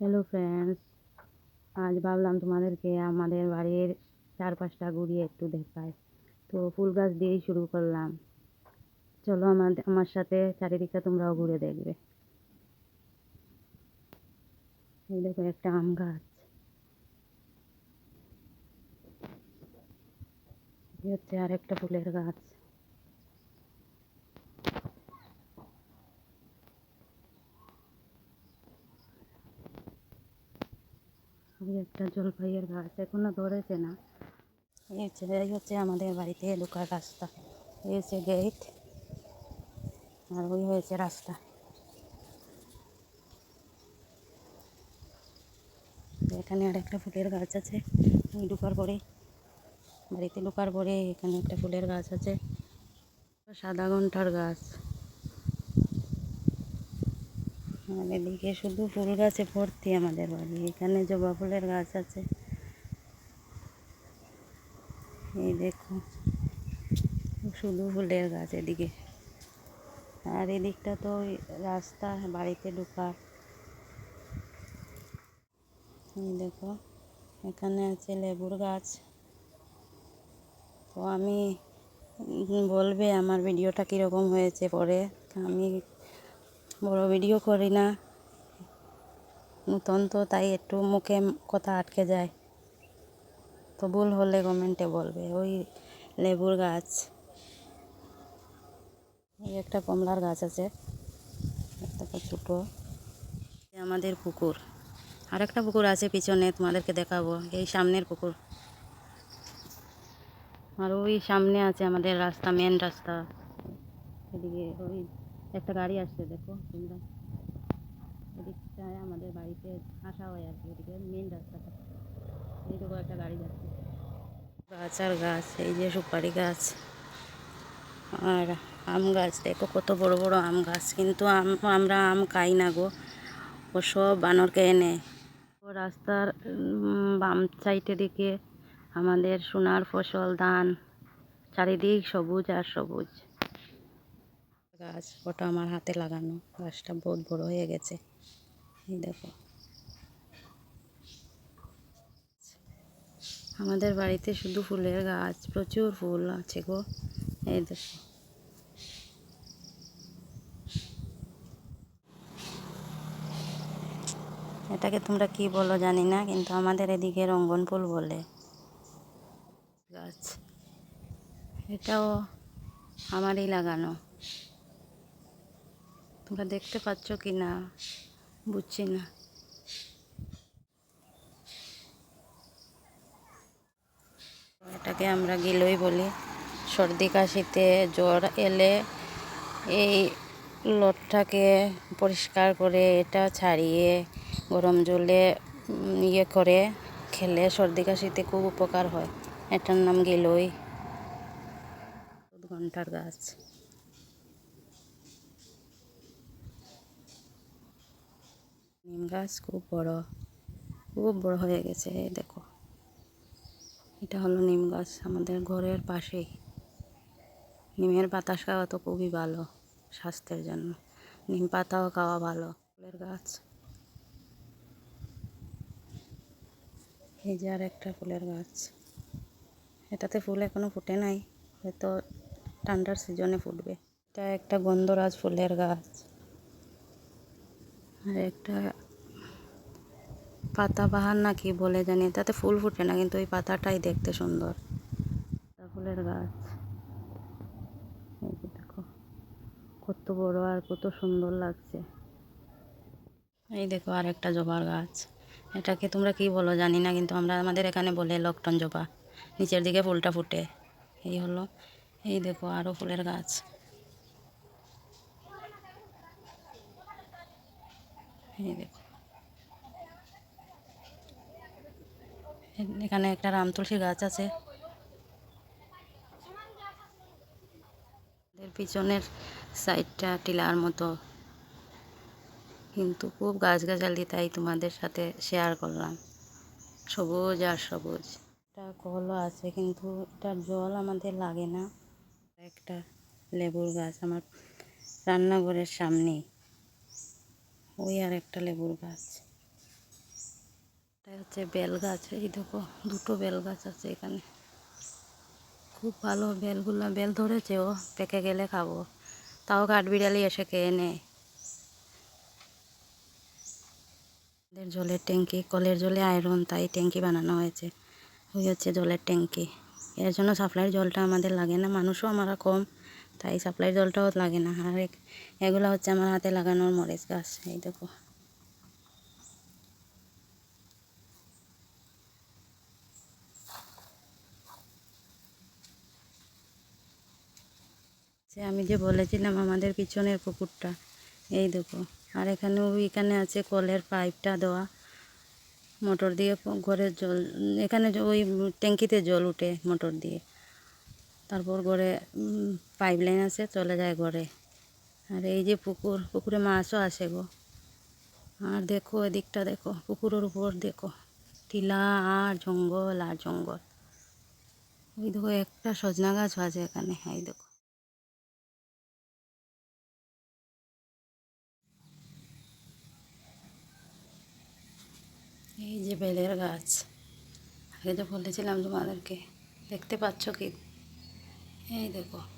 Hello friends আজ ভাবলাম তোমাদেরকে আমাদের বাড়ির চারপাশটা ঘুরিয়ে একটু দেখাই। তো ফুল গাছ দিয়েই শুরু করলাম। চলো আমাদের, আমার সাথে চারিদিকটা তোমরাও ঘুরে দেখবে। এই দেখো একটা আম গাছ। হচ্ছে আর একটা ফুলের গাছ। এই একটা জলপাইয়ের গাছ এখনও ধরেছে না। এই হচ্ছে এই হচ্ছে আমাদের বাড়িতে ঢোকার রাস্তা। এই হচ্ছে গেট আর ওই হয়েছে রাস্তা। এখানে আর একটা ফুলের গাছ আছে, ওই ঢোকার পরে। বাড়িতে ঢোকার পরে এখানে একটা ফুলের গাছ আছে। সাদা ঘণ্টার গাছ। আর এদিকে শুধু ফুল গাছে ভর্তি আমাদের বাড়ি। এখানে জবা ফুলের গাছ আছে। এই দেখো, শুধু ফুলের গাছ এদিকে। আর এদিকটা তো রাস্তা, বাড়িতে ঢোকার। এই দেখো, এখানে আছে লেবুর গাছ। তো আমি বলবে আমার ভিডিওটা কীরকম হয়েছে পরে। আমি বড় ভিডিও করি না। নতুন তো তাই একটু মুখে কথা আটকে যায়। তো ভুল হলে কমেন্টে বলবে, ওই লেবুর গাছ। এই একটা কমলার গাছ আছে, একটা ছোটো। আমাদের পুকুর। আর একটা পুকুর আছে পিছনে, তোমাদেরকে দেখাবো, এই সামনের পুকুর। আর ওই সামনে আছে আমাদের রাস্তা মেন রাস্তা। এদিকে ওই একটা গাড়ি আসছে, দেখো, তোমরা। এদিকটায় আমাদের বাড়িতে আসা হয় আর কি এদিকে মেন রাস্তাটা। এইটুকু একটা গাড়ি যাচ্ছে। গাছ আর গাছ, এই যে সুপারি গাছ। আর আম গাছ, দেখো কত বড় বড় আম গাছ, কিন্তু আম, আমরা আম খাই না গো। ও সব বানরকে এনে। ও রাস্তার বাম সাইডে দিকে আমাদের সোনার ফসল, ধান, চারিদিক সবুজ আর সবুজ। গাছ, ওটা আমার হাতে লাগানো। গাছটা বহুত বড় হয়ে গেছে। এই দেখো। আমাদের বাড়িতে শুধু ফুলের গাছ, প্রচুর ফুল আছে গো। এই দেখো। এটাকে তোমরা কি বলো জানি না, কিন্তু আমাদের এদিকে রঙ্গন ফুল বলে। গাছ। এটাও আমারই লাগানো। তোমরা দেখতে পাচ্ছ কি না? বুঝছি না। এটাকে আমরা গিলই বলি সর্দি, কাশিতে জ্বর এলে এই লোটটাকে পরিষ্কার করে এটা ছাড়িয়ে গরম জলে ইয়ে করে খেলে সর্দি, কাশিতে খুব উপকার হয়। এটার নাম গিলই। ঘণ্টার গাছ। নিম গাছ খুব বড় খুব বড় হয়ে গেছে দেখো। এটা হলো নিম গাছ আমাদের ঘরের পাশেই। নিমের বাতাস খাওয়া তো খুবই ভালো, স্বাস্থ্যের জন্য। নিম পাতাও খাওয়া ভালো, ফুলের গাছ। এই যে আর একটা ফুলের গাছ। এটাতে ফুল এখনও ফুটে নাই, হয়তো ঠান্ডার সিজনে ফুটবে। এটা একটা গন্ধরাজ ফুলের গাছ। আর একটা পাতা বাহার না কি বলে জানি, তাতে ফুল ফুটে না, কিন্তু ওই পাতাটাই দেখতে সুন্দর। ফুলের গাছ। দেখো, কত বড় আর কত সুন্দর লাগছে। এই দেখো আর একটা জবার গাছ। এটাকে তোমরা কি বলো জানি না, কিন্তু আমরা আমাদের এখানে বলে লকটন জবা। নিচের দিকে ফুলটা ফুটে। এই হলো, এই দেখো আরও ফুলের গাছ। এই দেখো। এখানে একটা রাম তুলসী গাছ আছে। পিছনের সাইডটা টিলার মতো। কিন্তু খুব গাছগাছালি, তাই তোমাদের সাথে শেয়ার করলাম। সবুজ আর সবুজ। একটা কলও আছে, কিন্তু এটার জল আমাদের লাগে না। একটা লেবুর গাছ আমার রান্নাঘরের সামনেই। ওই আর একটা লেবুর গাছ। এটা হচ্ছে বেল গাছ, এই দেখো দুটো বেল গাছ আছে এখানে। খুব ভালো বেলগুলো, বেল ধরেছে ও, পেকে গেলে খাব। তাও কাঠবিড়ালি এসে খেয়ে নেয় জলের ট্যাঙ্কি, কলের জলে আয়রন, তাই ট্যাঙ্কি বানানো হয়েছে। ওই হচ্ছে জলের ট্যাঙ্কি। এর জন্য সাপ্লাইয়ের জলটা আমাদের লাগে না, মানুষও আমরা কম। তাই সাপ্লাই জলটাও লাগে না। আর এগুলো হচ্ছে আমার হাতে লাগানোর মরিচ গাছ, এই দেখো। যে আমি যে বলেছিলাম আমাদের পিছনের পুকুরটা, এই দেখো। আর এখানে ওইখানে আছে কলের পাইপটা দেওয়া। মোটর দিয়ে ঘরের জল এখানে ওই ট্যাঙ্কিতে জল উঠে মোটর দিয়ে। তারপর ঘরে পাইপ লাইন আছে, চলে যায় ঘরে। আর এই যে পুকুর, পুকুরে মাছও আসে গো। আর দেখো এদিকটা দেখো, পুকুরের উপর দেখো। টিলা আর জঙ্গল আর জঙ্গল। ওই দেখো একটা সজনা গাছও আছে এখানে, এই দেখো। এই যে বেলের গাছ। আগে তো বলেছিলাম তোমাদেরকে, দেখতে পাচ্ছ কি? এই দেখো।